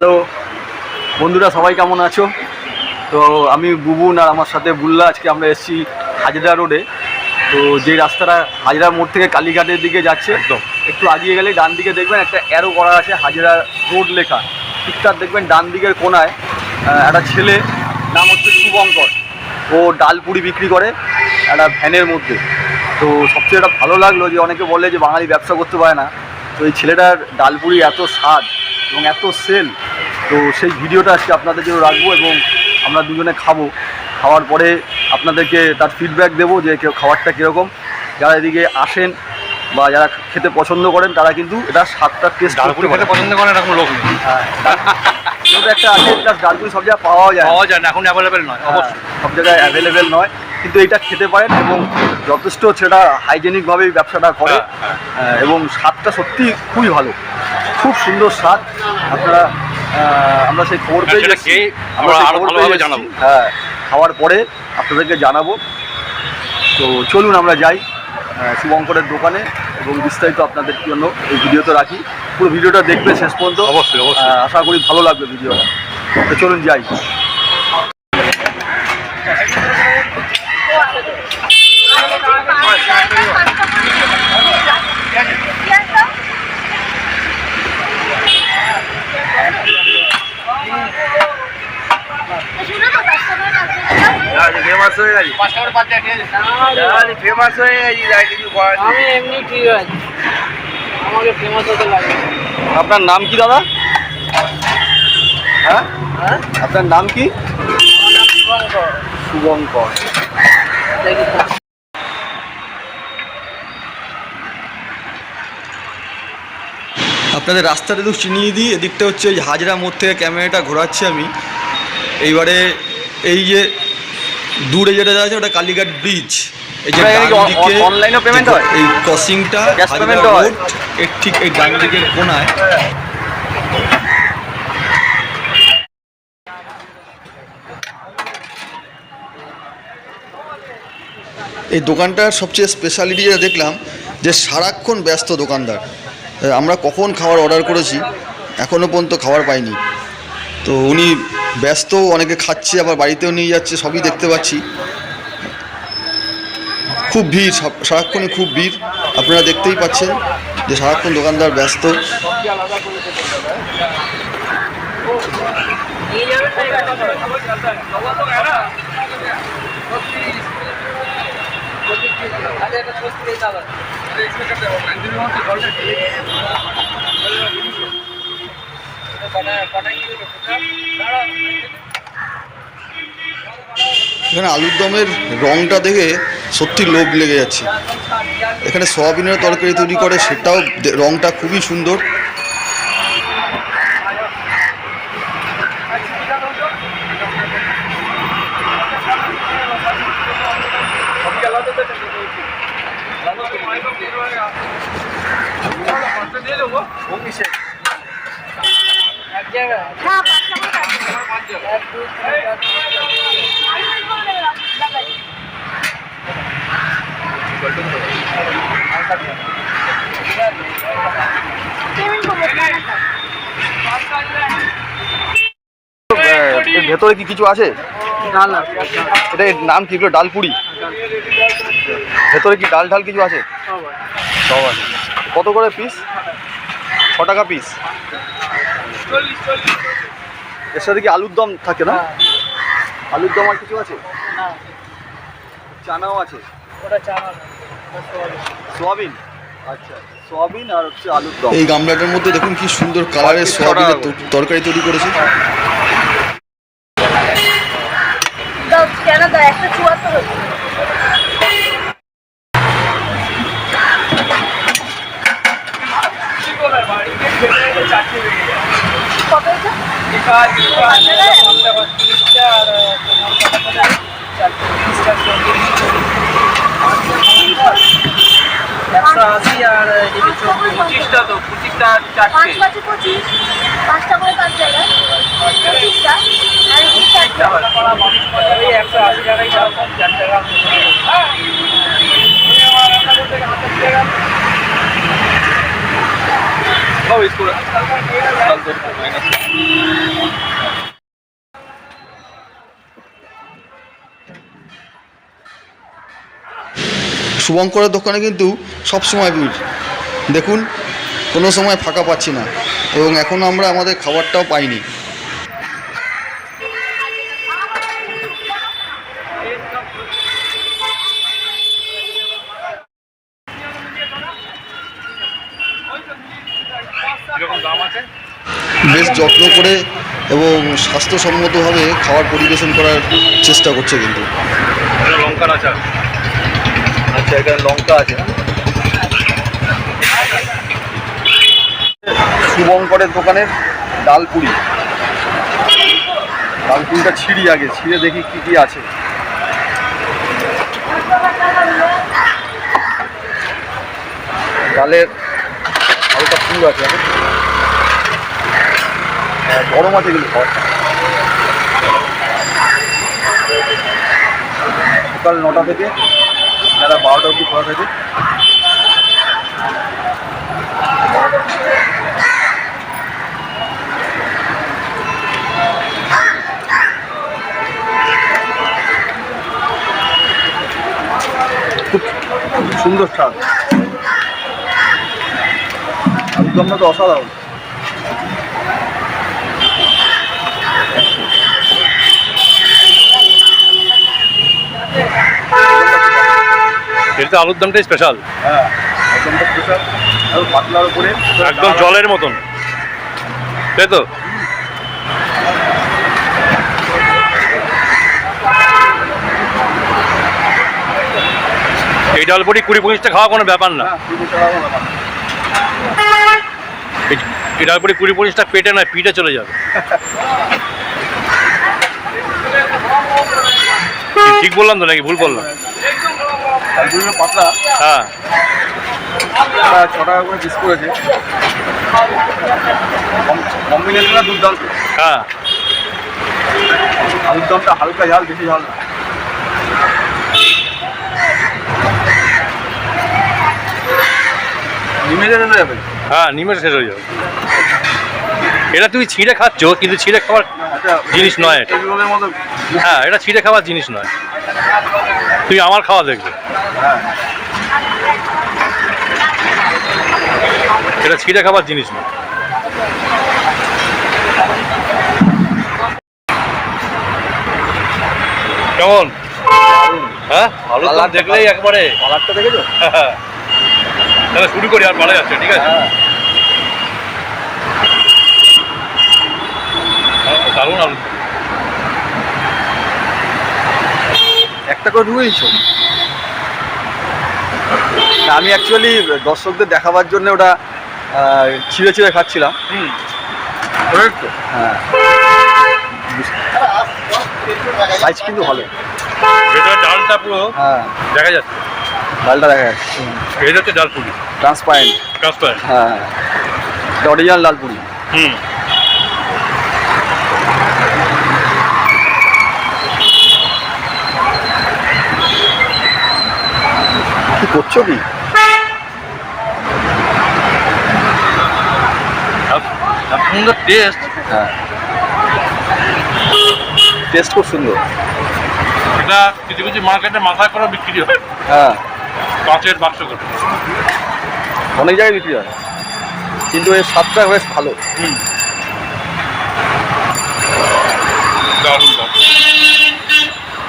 Hello. বন্ধুরা সবাই কেমন আছো? তো আমি বুবুন আর আমার সাথে বুল্লা। আজকে আমরা এসেছি হাজরা রোডে। তো যে রাস্তাটা হাজরা মোড় থেকে কালীঘাটের দিকে যাচ্ছে একদম। একটু আগিয়ে গেলে ডান দিকে দেখবেন একটা অ্যারো করা আছে হাজরা রোড লেখা। ঠিকঠাক দেখবেন ডান দিকের কোনায় একটা ছেলে নাম হচ্ছে শুভঙ্কর। ও ডালপুরি বিক্রি করে একটা ভ্যানের মধ্যে। তো সবচেয়ে এটা ভালো লাগল যে অনেকে বলে যে বাঙালি ব্যবসা করতে পারে না। তো এই ছেলেটার ডালপুরি এত স্বাদ। এবং এত সেল তো সেই ভিডিওটা আজকে আপনাদের জন্য রাখব এবং আমরা দুজনে খাব। খাওয়ার পরে আপনাদেরকে তার ফিডব্যাক দেবো যে কেউ খাবারটা কীরকম। যারা এদিকে আসেন বা যারা খেতে পছন্দ করেন তারা কিন্তু এটা স্বাদটা টেস্ট খেতে পছন্দ করেন এরকম লোক নেই। কিন্তু একটা আছে প্লাস ডালপুরি সব জায়গায় পাওয়া যায় পাওয়া যায় না এখন অ্যাভেলেবেল নয় হ্যাঁ, অবশ্যই। সব জায়গায় অ্যাভেলেবেল নয় কিন্তু এটা খেতে পারেন এবং যথেষ্ট সেটা হাইজেনিকভাবেই ব্যবসাটা করে। হ্যাঁ, হ্যাঁ। এবং স্বাদটা সত্যি খুবই ভালো। খুব সুন্দর স্বাদ আপনারা আমরা সেই খবর পেয়ে সেটা খেয়ে আমরা সেই জানাব। হ্যাঁ খাওয়ার পরে আপনাদেরকে জানাব। তো চলুন আমরা যাই শুভঙ্করের দোকানে এবং বিস্তারিত আপনাদের জন্য এই ভিডিওতে রাখি। পুরো ভিডিওটা দেখবে শেষ পর্যন্ত। অবশ্যই, অবশ্যই। আশা করি ভালো লাগবে ভিডিওটা। তো চলুন যাই। হয়ে গেছি। ফেমাস হয়ে গেছি তাই কিছু করার আমি এমনি ঠিক আছে। আমাকে ফেমাস হতে লাগে আপনার নাম কি দাদা? হ্যাঁ? আপনার নাম কি? শুভঙ্কর। শুভঙ্কর। আপনাদের রাস্তাটা একটু চিনিয়ে দিই এদিকটা হচ্ছে এই হাজরা মোড় থেকে ক্যামেরাটা ঘোরাচ্ছি আমি। এইবারে এই যে দূরে যেটা যাচ্ছে ওটা কালীঘাট ব্রিজ এই যে আপনার এখানে কি ডান অন- দিকে অন- অনলাইনেও payment হয়? এই ক্রসিংটা হাজরা হয়? এর ঠিক এই ডান দিকের কোনায় এই দোকানটার সবচেয়ে স্পেশালিটি যেটা দেখলাম যে সারাক্ষণ ব্যস্ত দোকানদার আমরা কখন খাবার অর্ডার করেছি এখনও পর্যন্ত খাবার পাইনি তো উনি ব্যস্ত, অনেকে খাচ্ছে, আবার বাড়িতেও নিয়ে যাচ্ছে, সবই দেখতে পাচ্ছি। খুব ভিড় সারাক্ষণই খুব ভিড়। আপনারা দেখতেই পাচ্ছেন যে সারাক্ষণ দোকানদার ব্যস্ত। এখানে আলুর দমের রংটা দেখে সত্যি লোভ লেগে যাচ্ছে। এখানে সয়াবিনের তরকারি তৈরি করে, সেটাও রংটা খুবই সুন্দর। ভেতরে কি কিছু আছে? ডাল এটা নাম কি ডাল ডালপুরি? ভেতরে কি ডাল ঢাল কিছু আছে? আছে। কত করে পিস ছ টাকা পিস এর সাথে কি আলুর দম থাকে না? হ্যাঁ, আলুর দম আর কিছু আছে? চানাও আছে? ওটা চানা সোয়াবিন। সোয়াবিন? আচ্ছা সোয়াবিন আর হচ্ছে আলুর দম। এই গামলাটার মধ্যে দেখুন কি সুন্দর কালারের সোয়াবিনের তরকারি তৈরি করেছে দাও কেন দাও একটা চুয়াত্তর হচ্ছে কত হয়েছে তিরিশটা আর, তোমার কত করে? চারটে, তিরিশটা, চল্লিশ। একশো আশি আর এদিকে চব্বিশ পঁচিশটা তো পঁচিশটা পাঁচ চারটে। পঁচিশ পাঁচটা করে পাঁচ জায়গায়। পঁচিশটা আর চারটে। ওই একশো আশি টাকাই দাও চার টাকা সব স্কুল। শুভঙ্করের দোকানে কিন্তু সব সময় ভিড়। দেখুন কোনো সময় ফাঁকা পাচ্ছি না এবং এখন আমরা আমাদের খাবারটাও পাইনি। বেশ যত্ন করে এবং স্বাস্থ্যসম্মতভাবে খাবার পরিবেশন করার চেষ্টা করছে কিন্তু। লঙ্কার আচার। আচ্ছা এখানে লঙ্কা আছে। শুভঙ্করের দোকানের ডাল পুরি ডাল পুরিটা ছিঁড়ি আগে ছিঁড়ে দেখি কি কি আছে। ডালের হালকা পুর আছে হ্যাঁ, গরম আছে কিন্তু সকাল নটা থেকে যারা বারোটা অবধি খোলা থাকে। খুব সুন্দর স্বাদ আলুদমটা তো অসাধারণ। এটা আলুর দামটাই স্পেশাল হ্যাঁ আলুদমটা স্পেশাল আর পাতলার উপরে একদম জলের মতন। তাই তো? এই ডালপুরি কুড়ি পঁচিশটা খাওয়া কোনো ব্যাপার না। হ্যাঁ এই ডালপুরি কুড়ি পঁচিশটা পেটে নয় পিঠে চলে যাবে। ঠিক বললাম তো নাকি? ভুল বললাম ডালপুরিটা পাতলা। হ্যাঁ। ছ টাকা করে পিস করেছে। কম্বিনেশনটা দুর্দান্ত। হ্যাঁ। আলুর দমটা হালকা ঝাল বেশি ঝাল না। নিমে যেতে যাবে। হ্যাঁ নিমেষে শেষ হয়ে যাবে। এটা তুমি ছিঁড়ে খাচ্ছ কিন্তু ছিঁড়ে খাওয়ার জিনিস নয় এটা। হ্যাঁ এটা ছিঁড়ে খাওয়ার জিনিস নয়। তুই আমার খাওয়া দেখবে। হ্যাঁ এটা ছিঁড়ে খাবার জিনিস না। কেমন? হ্যাঁ? ভালো দেখলেই একবারে। কালারটা দেখেছ? তাহলে শুরু করি আর ভালো যাচ্ছে ঠিক আছে? হ্যাঁ হ্যাঁ, দারুণ আলু। একটা করে না আমি অ্যাকচুয়ালি দর্শকদের দেখাবার জন্য ওটা ছিঁড়ে ছিঁড়ে খাচ্ছিলাম। হ্যাঁ। সাইজ কিন্তু ভালো। ভেতরে ডালটা পুরো হ্যাঁ। দেখা যাচ্ছে। ডালটা দেখা যাচ্ছে। এটা হচ্ছে ডাল পুরি ট্রান্সপারেন্ট ট্রান্সপারেন্ট হ্যাঁ। এটা অরিজিনাল লালপুরি হুম। করছ কি? সুন্দর টেস্ট হ্যাঁ। টেস্ট খুব সুন্দর। এটা কিছু কিছু মার্কেটে মাথায় করে বিক্রি হয়। হ্যাঁ। কাঁচের বাক্স করে। অনেক জায়গায় বিক্রি হয়। কিন্তু এর স্বাদটা বেশ ভালো। হুম দারুণ দারুণ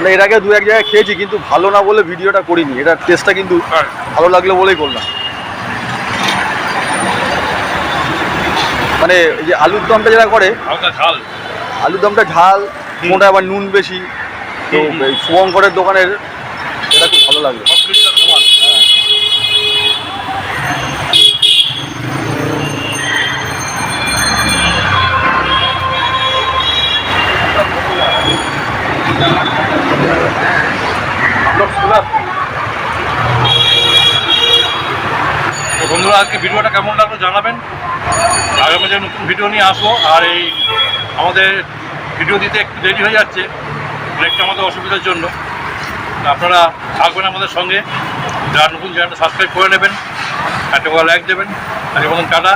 আমরা এর আগে দু এক জায়গায় খেয়েছি কিন্তু ভালো না বলে ভিডিওটা করিনি। এটার টেস্টটা কিন্তু হ্যাঁ। ভালো লাগল বলেই করলাম। মানে এই যে আলুর দমটা যেটা করে ঝাল। আলুর দমটা ঝাল মোটা আবার নুন বেশি তো শুভঙ্করের দোকানের এটা খুব ভালো লাগল। আজকে ভিডিওটা কেমন লাগল জানাবেন। আগামী যে নতুন ভিডিও নিয়ে আসব। আর এই আমাদের ভিডিও দিতে একটু দেরি হয়ে যাচ্ছে। অনেকটা আমাদের অসুবিধার জন্য। আপনারা থাকবেন আমাদের সঙ্গে। যারা নতুন চ্যানেলটা সাবস্ক্রাইব করে নেবেন। একটা লাইক দেবেন। আর এবং টাটা।